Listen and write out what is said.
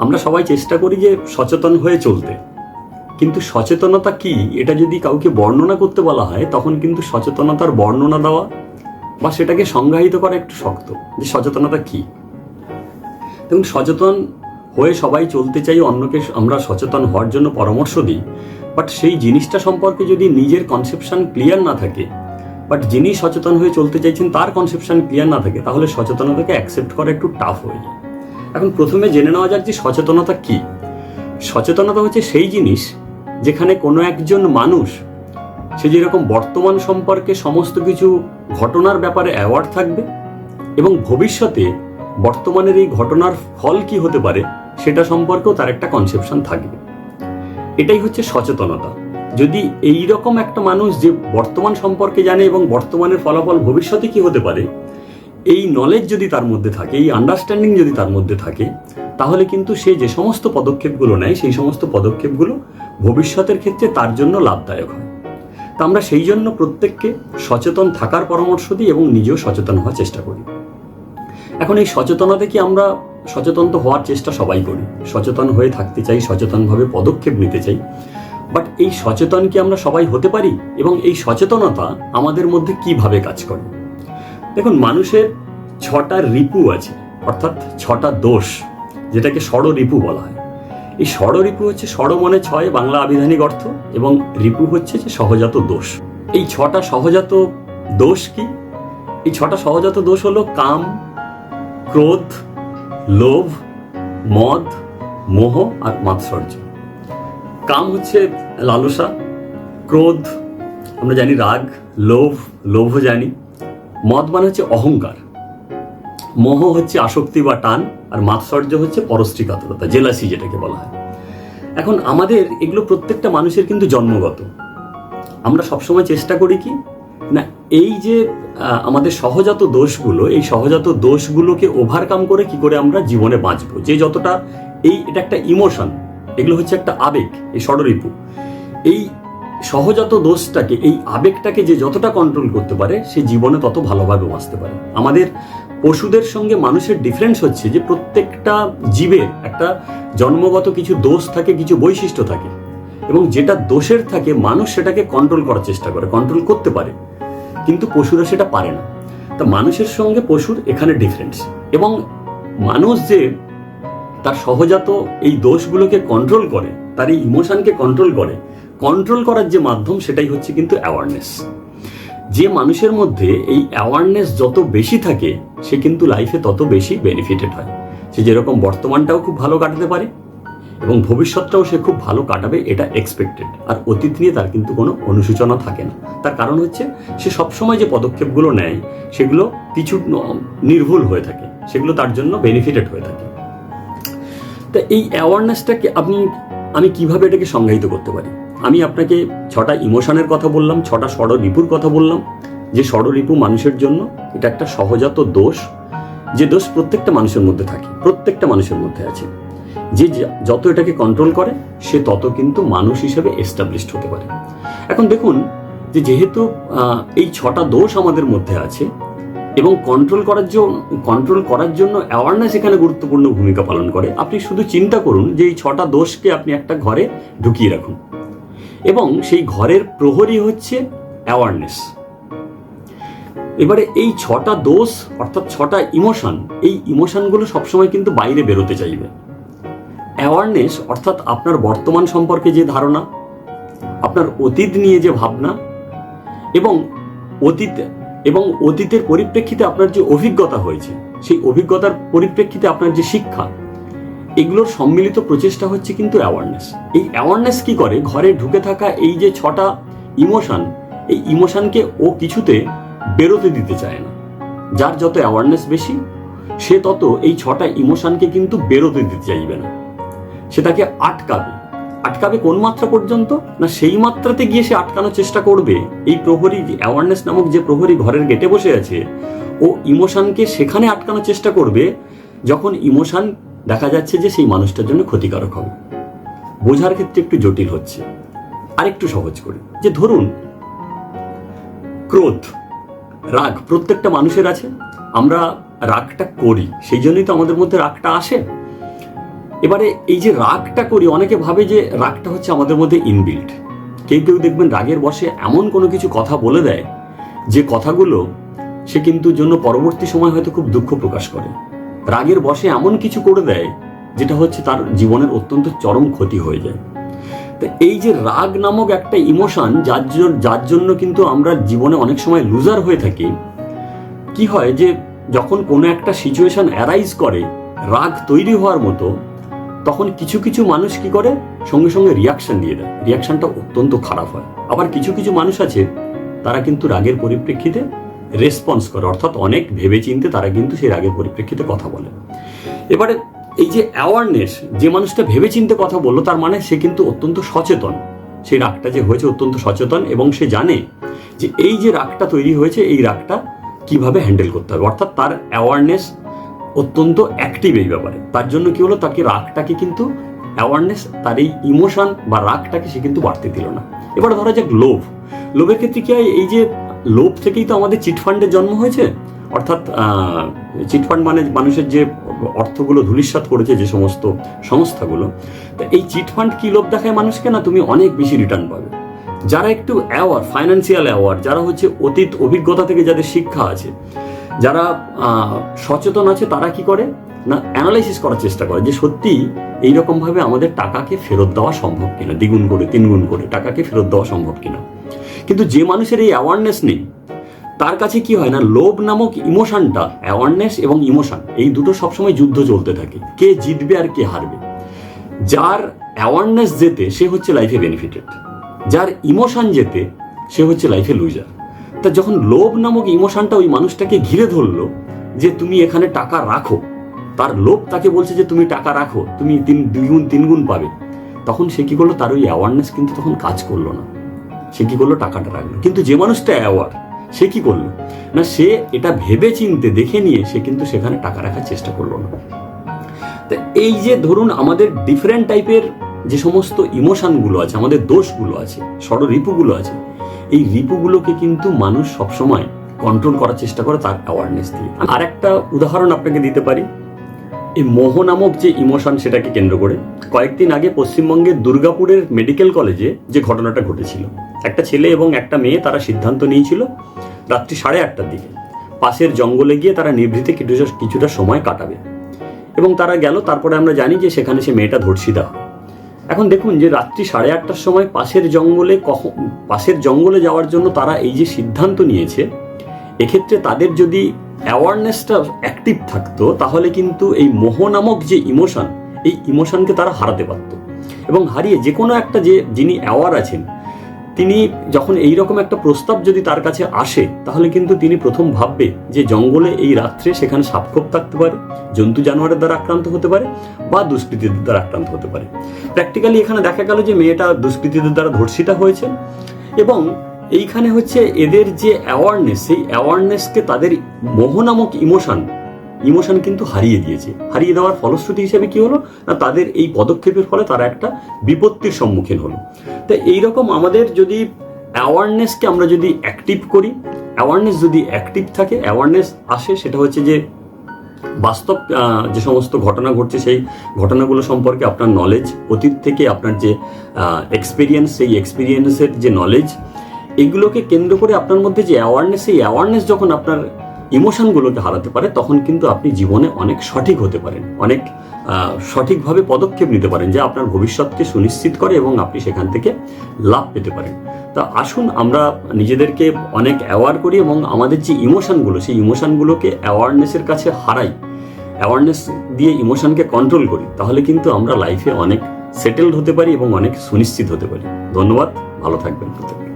আমরা সবাই চেষ্টা করি যে সচেতন হয়ে চলতে। কিন্তু সচেতনতা কি? এটা যদি কাউকে বর্ণনা করতে বলা হয়, তখন কিন্তু সচেতনতার বর্ণনা দেওয়া বা সেটাকে সংজ্ঞায়িত করা একটু শক্ত। যে সচেতনতা কি? দেখুন, সচেতন হয়ে সবাই চলতে চাই, অন্যকে আমরা সচেতন হওয়ার জন্য পরামর্শ দিই। বাট সেই জিনিসটা সম্পর্কে যদি নিজের কনসেপশন ক্লিয়ার না থাকে, বাট যিনি সচেতন হয়ে চলতে চাইছেন, তার কনসেপশন ক্লিয়ার না থাকে, তাহলে সচেতনতাকে অ্যাকসেপ্ট করা একটু টাফ হয়ে যায়। এখন প্রথমে জেনে নেওয়া যাক যে সচেতনতা কি। সচেতনতা হচ্ছে সেই জিনিস যেখানে কোনো একজন মানুষ, সে যেরকম বর্তমান সম্পর্কে সমস্ত কিছু ঘটনার ব্যাপারে অ্যাওয়ার্ড থাকবে এবং ভবিষ্যতে বর্তমানের এই ঘটনার ফল কি হতে পারে, সেটা সম্পর্কেও তার একটা কনসেপশন থাকবে। এটাই হচ্ছে সচেতনতা। যদি এই রকম একটা মানুষ যে বর্তমান সম্পর্কে জানে এবং বর্তমানের ফলাফল ভবিষ্যতে কি হতে পারে এই নলেজ যদি তার মধ্যে থাকে, এই আন্ডারস্ট্যান্ডিং যদি তার মধ্যে থাকে, তাহলে কিন্তু সে যে সমস্ত পদক্ষেপগুলো নেয়, সেই সমস্ত পদক্ষেপগুলো ভবিষ্যতের ক্ষেত্রে তার জন্য লাভদায়ক হয়। তা আমরা সেই জন্য প্রত্যেককে সচেতন থাকার পরামর্শ দিই এবং নিজেও সচেতন হওয়ার চেষ্টা করি। এখন এই সচেতনতা কি আমরা সচেতন তো হওয়ার চেষ্টা সবাই করি। সচেতন হয়ে থাকতে চাই, সচেতনভাবে পদক্ষেপ নিতে চাই। বাট এই সচেতন কি আমরা সবাই হতে পারি? এবং এই সচেতনতা আমাদের মধ্যে কীভাবে কাজ করে? দেখুন, মানুষের ছটা রিপু আছে, অর্থাৎ ছটা দোষ, যেটাকে ষড় রিপু বলা হয়। এই ষড় রিপু হচ্ছে ষড় মনে ছয়, বাংলা আবিধানিক অর্থ, এবং রিপু হচ্ছে যে সহজাত দোষ। এই ছটা সহজাত দোষ কি? এই ছটা সহজাত দোষ হলো কাম, ক্রোধ, লোভ, মদ, মোহ আর মাৎসর্য। কাম হচ্ছে লালসা, ক্রোধ, আমরা জানি রাগ, লোভ লোভ জানি। মদ মানে হচ্ছে অহংকার। মোহ হচ্ছে আসক্তি বা টান, আর মাৎসর্য হচ্ছে পরশ্রী কাতরতা জেলাসি যেটাকে বলা হয়। এখন আমাদের এগুলো প্রত্যেকটা মানুষের কিন্তু জন্মগত। আমরা সবসময় চেষ্টা করি কি, না, এই যে আমাদের সহজাত দোষগুলো, এই সহজাত দোষগুলোকে ওভারকাম করে কি করে আমরা জীবনে বাঁচবো? যে যতটা এই, এটা একটা ইমোশন এগুলো হচ্ছে একটা আবেগ, এই ষড়রিপু। এই সহজাত দোষটাকে, এই আবেগটাকে যে যতটা কন্ট্রোল করতে পারে, সে জীবনে তত ভালোভাবে বাঁচতে পারে। আমাদের পশুদের সঙ্গে মানুষের ডিফারেন্স হচ্ছে যে প্রত্যেকটা জীবের একটা জন্মগত কিছু দোষ থাকে, কিছু বৈশিষ্ট্য থাকে। এবং যেটা দোষের থাকে, মানুষ সেটাকে কন্ট্রোল করার চেষ্টা করে কন্ট্রোল করতে পারে। কিন্তু পশুরা সেটা পারে না। তা মানুষের সঙ্গে পশুর এখানে ডিফারেন্স এবং মানুষ যে তার সহজাত এই দোষগুলোকে কন্ট্রোল করে, তার এই ইমোশনকে কন্ট্রোল করে কন্ট্রোল করার যে মাধ্যম, সেটাই হচ্ছে কিন্তু অ্যাওয়ারনেস যে মানুষের মধ্যে এই অ্যাওয়ারনেস যত বেশি থাকে, সে কিন্তু লাইফে তত বেশি বেনিফিটেড হয়। সে যেরকম বর্তমানটাও খুব ভালো কাটাতে পারে এবং ভবিষ্যৎটাও সে খুব ভালো কাটাবে, এটা এক্সপেক্টেড আর অতীত নিয়ে তার কিন্তু কোনো অনুসূচনা থাকে না। তার কারণ হচ্ছে, সে সবসময় যে পদক্ষেপগুলো নেয়, সেগুলো কিছু নির্ভুল হয়ে থাকে। সেগুলো তার জন্য বেনিফিটেড হয়ে থাকে। তা এই অ্যাওয়ারনেসটাকে আপনি, আমি কীভাবে এটাকে সংজ্ঞায়িত করতে পারি? আমি আপনাকে ছটা ইমোশনের কথা বললাম, ছটা ষড় রিপুর কথা বললাম। যে ষড় রিপু মানুষের জন্য এটা একটা সহজাত দোষ, যে দোষ প্রত্যেকটা মানুষের মধ্যে থাকে, প্রত্যেকটা মানুষের মধ্যে আছে। যে যত এটাকে কন্ট্রোল করে, সে তত কিন্তু মানুষ হিসেবে এস্টাবলিশড হতে পারে। এখন দেখুন, যে যেহেতু এই ছটা দোষ আমাদের মধ্যে আছে, এবং কন্ট্রোল করার জন্য কন্ট্রোল করার জন্য অ্যাওয়ারনেস এখানে গুরুত্বপূর্ণ ভূমিকা পালন করে, আপনি শুধু চিন্তা করুন যে এই ছটা দোষকে আপনি একটা ঘরে ঢুকিয়ে রাখুন। এবং সেই ঘরের প্রহরী হচ্ছে অ্যাওয়ারনেস এবারে এই ছটা দোষ, অর্থাৎ ছটা ইমোশন এই ইমোশনগুলো সবসময় কিন্তু বাইরে বেরোতে চাইবে। অ্যাওয়ারনেস অর্থাৎ আপনার বর্তমান সম্পর্কে যে ধারণা, আপনার অতীত নিয়ে যে ভাবনা, এবং অতীত, এবং অতীতের পরিপ্রেক্ষিতে আপনার যে অভিজ্ঞতা হয়েছে, সেই অভিজ্ঞতার পরিপ্রেক্ষিতে আপনার যে শিক্ষা এগুলোর সম্মিলিত প্রচেষ্টা হচ্ছে কিন্তু অ্যাওয়ারনেস এই অ্যাওয়ারনেস কি করে? ঘরে ঢুকে থাকা এই যে ছটা ইমোশন এই ইমোশনকে ও কিছুতে বেরোতে দিতে চায় না। যার যত অ্যাওয়ারনেস বেশি, সে তত এই ছটা ইমোশনকে কিন্তু বেরোতে দিতে চাইবে না। সে তাকে আটকাবে। আটকাবে কোন মাত্রা পর্যন্ত? না সেই মাত্রাতে গিয়ে সে আটকানোর চেষ্টা করবে? এই প্রহরী অ্যাওয়ারনেস নামক যে প্রহরী ঘরের গেটে বসে আছে, ও ইমোশনকে সেখানে আটকানোর চেষ্টা করবে, যখন ইমোশন দেখা যাচ্ছে যে সেই মানুষটার জন্য ক্ষতিকারক হবে। বোঝার ক্ষেত্রে একটু জটিল হচ্ছে। আরেকটু সহজ করে, যে ধরুন, ক্রোধ, রাগ, প্রত্যেকটা মানুষের আছে। আমরা রাগটা করি, সেই জন্যই তো আমাদের মধ্যে রাগটা আসে। এবারে এই যে রাগটা করি, অনেকে ভাবে যে রাগটা হচ্ছে আমাদের মধ্যে ইনবিল্ট কেউ কেউ দেখবেন রাগের বসে এমন কোনো কিছু কথা বলে দেয়, যে কথাগুলো সে কিন্তু জন্য পরবর্তী সময় হয়তো খুব দুঃখ প্রকাশ করে। রাগের বসে এমন কিছু করে দেয়, যেটা হচ্ছে তার জীবনের অত্যন্ত চরম ক্ষতি হয়ে যায়। তো এই যে রাগ নামক একটা ইমোশন, যার যার জন্য কিন্তু আমরা জীবনে অনেক সময় লুজার হয়ে থাকি, কি হয় যে যখন কোনো একটা সিচুয়েশন অ্যারাইজ করে, রাগ তৈরি হওয়ার মতো, তখন কিছু কিছু মানুষ কি করে? সঙ্গে সঙ্গে রিয়াকশন দিয়ে দেয়। রিয়াকশনটা অত্যন্ত খারাপ হয়। আবার কিছু কিছু মানুষ আছে, তারা কিন্তু রাগের পরিপ্রেক্ষিতে রেসপন্স করে, অর্থাৎ অনেক ভেবেচিন্তে তারা কিন্তু সেই রাগের পরিপ্রেক্ষিতে কথা বলে। এবারে এই যে অ্যাওয়ারনেস যে মানুষটা ভেবেচিন্তে কথা বলল, তার মানে সে কিন্তু অত্যন্ত সচেতন। সেই রাগটা যে হয়েছে অত্যন্ত সচেতন এবং সে জানে যে এই যে রাগটা তৈরি হয়েছে, এই রাগটা কীভাবে হ্যান্ডেল করতে হবে। অর্থাৎ তার অ্যাওয়ারনেস অত্যন্ত অ্যাক্টিভ এই ব্যাপারে। তার জন্য কি হলো, তাকে রাগটাকে কিন্তু অ্যাওয়ারনেস তার এই ইমোশন বা রাগটাকে সে কিন্তু বাড়তে দিল না। এবার ধরা যাক লোভ। লোভের ক্ষেত্রে কি হয়, এই যে লোভ থেকেই তো আমাদের চিটফান্ডের জন্ম হয়েছে। অর্থাৎ চিটফান্ড মানে মানুষের যে অর্থগুলো ধূলিসাৎ করেছে যে সমস্ত সংস্থাগুলো, তা এই চিটফান্ড কি লোভ দেখায় মানুষকে না তুমি অনেক বেশি রিটার্ন পাবে? যারা একটু অ্যাওয়ার, ফাইন্যান্সিয়াল অ্যাওয়ার, যারা হচ্ছে অতীত অভিজ্ঞতা থেকে যাদের শিক্ষা আছে, যারা সচেতন আছে, তারা কি করে? না, অ্যানালাইসিস করার চেষ্টা করে যে সত্যি এইরকমভাবে আমাদের টাকাকে ফেরত দেওয়া সম্ভব কিনা, দ্বিগুণ করে, তিনগুণ করে টাকাকে ফেরত দেওয়া সম্ভব কিনা। কিন্তু যে মানুষের এই অ্যাওয়ারনেস নেই, তার কাছে কি হয় না, লোভ নামক ইমোশনটা অ্যাওয়ারনেস এবং ইমোশন, এই দুটো সবসময় যুদ্ধ চলতে থাকে, কে জিতবে আর কে হারবে। যার অ্যাওয়ারনেস যেতে সে হচ্ছে লাইফে বেনিফিটেড যার ইমোশন যেতে সে হচ্ছে লাইফে লুজার তা যখন লোভ নামক ইমোশনটা ওই মানুষটাকে ঘিরে ধরলো, যে তুমি এখানে টাকা রাখো, তার লোভ তাকে বলছে যে তুমি টাকা রাখো, তুমি তিন দ্বিগুণ তিনগুণ পাবে, তখন সে কি করল, তার ওই অ্যাওয়ারনেস কিন্তু তখন কাজ করল না। সে কি করল? টাকাটা রাখল। কিন্তু যে মানুষটা অ্যাওয়ার সে কি করল? না, সে এটা ভেবে চিনতে দেখে নিয়ে সে কিন্তু সেখানে টাকা রাখার চেষ্টা করল না। তা এই যে ধরুন আমাদের ডিফারেন্ট টাইপের যে সমস্ত ইমোশনগুলো আছে, আমাদের দোষগুলো আছে, ষড় রিপুগুলো আছে, এই রিপুগুলোকে কিন্তু মানুষ সবসময় কন্ট্রোল করার চেষ্টা করে তার অ্যাওয়ারনেস দিয়ে। আর একটা উদাহরণ আপনাকে দিতে পারি। এই মোহ নামক যে ইমোশন সেটাকে কেন্দ্র করে কয়েকদিন আগে পশ্চিমবঙ্গের দুর্গাপুরের মেডিকেল কলেজে যে ঘটনাটা ঘটেছিল, একটা ছেলে এবং একটা মেয়ে তারা সিদ্ধান্ত নিয়েছিল রাত্রি সাড়ে আটটার দিকে পাশের জঙ্গলে গিয়ে তারা নিভৃতে কিছুটা কিছুটা সময় কাটাবে এবং তারা গেল, তারপরে আমরা জানি যে সেখানে সে মেয়েটা ধর্ষিতা। এখন দেখুন যে রাত্রি সাড়ে আটটার সময় পাশের জঙ্গলে কখন পাশের জঙ্গলে যাওয়ার জন্য তারা এই যে সিদ্ধান্ত নিয়েছে, এক্ষেত্রে তাদের যদি অ্যাওয়ারনেসটা অ্যাক্টিভ থাকতো, তাহলে কিন্তু এই মোহ নামক যে ইমোশন এই ইমোশনকে তারা হারাতে পারতো। এবং হারিয়ে যে কোনো একটা যে যিনি অ্যাওয়ার আছেন, তিনি যখন এই রকম একটা প্রস্তাব যদি তার কাছে আসে, তাহলে কিন্তু তিনি প্রথম ভাববে যে জঙ্গলে এই রাত্রে সেখানে সাপখোপ থাকতে পারে, জন্তু জানোয়ারের দ্বারা আক্রান্ত হতে পারে, বা দুষ্কৃতীদের দ্বারা আক্রান্ত হতে পারে। প্র্যাকটিক্যালি এখানে দেখা গেল যে মেয়েটা দুষ্কৃতীদের দ্বারা ধর্ষিতা হয়েছে এবং এইখানে হচ্ছে এদের যে অ্যাওয়ারনেস সেই অ্যাওয়ারনেসকে তাদের মোহ নামক ইমোশন ইমোশন কিন্তু হারিয়ে দিয়েছে। হারিয়ে দেওয়ার ফলশ্রুতি হিসেবে কি হলো? না, তাদের এই পদক্ষেপের ফলে তারা একটা বিপত্তির সম্মুখীন হলো। তো এইরকম আমাদের যদি অ্যাওয়ারনেসকে আমরা যদি অ্যাক্টিভ করি অ্যাওয়ারনেস যদি অ্যাক্টিভ থাকে অ্যাওয়ারনেস আসে, সেটা হচ্ছে যে বাস্তব যে সমস্ত ঘটনা ঘটছে, সেই ঘটনাগুলো সম্পর্কে আপনার নলেজ অতীত থেকে আপনার যে এক্সপিরিয়েন্স সেই এক্সপিরিয়েন্সের যে নলেজ এগুলোকে কেন্দ্র করে আপনার মধ্যে যে অ্যাওয়ারনেস সেই অ্যাওয়ারনেস যখন আপনার ইমোশনগুলোকে হারাতে পারে, তখন কিন্তু আপনি জীবনে অনেক সঠিক হতে পারেন। অনেক সঠিকভাবে পদক্ষেপ নিতে পারেন যা আপনার ভবিষ্যৎকে সুনিশ্চিত করে এবং আপনি সেখান থেকে লাভ পেতে পারেন। তা আসুন আমরা নিজেদেরকে অনেক অ্যাওয়ার করি এবং আমাদের যে ইমোশনগুলো সেই ইমোশনগুলোকে অ্যাওয়ারনেসের কাছে হারাই অ্যাওয়ারনেস দিয়ে ইমোশনকে কন্ট্রোল করি, তাহলে কিন্তু আমরা লাইফে অনেক সেটেলড হতে পারি এবং অনেক সুনিশ্চিত হতে পারি। ধন্যবাদ, ভালো থাকবেন প্রত্যেকে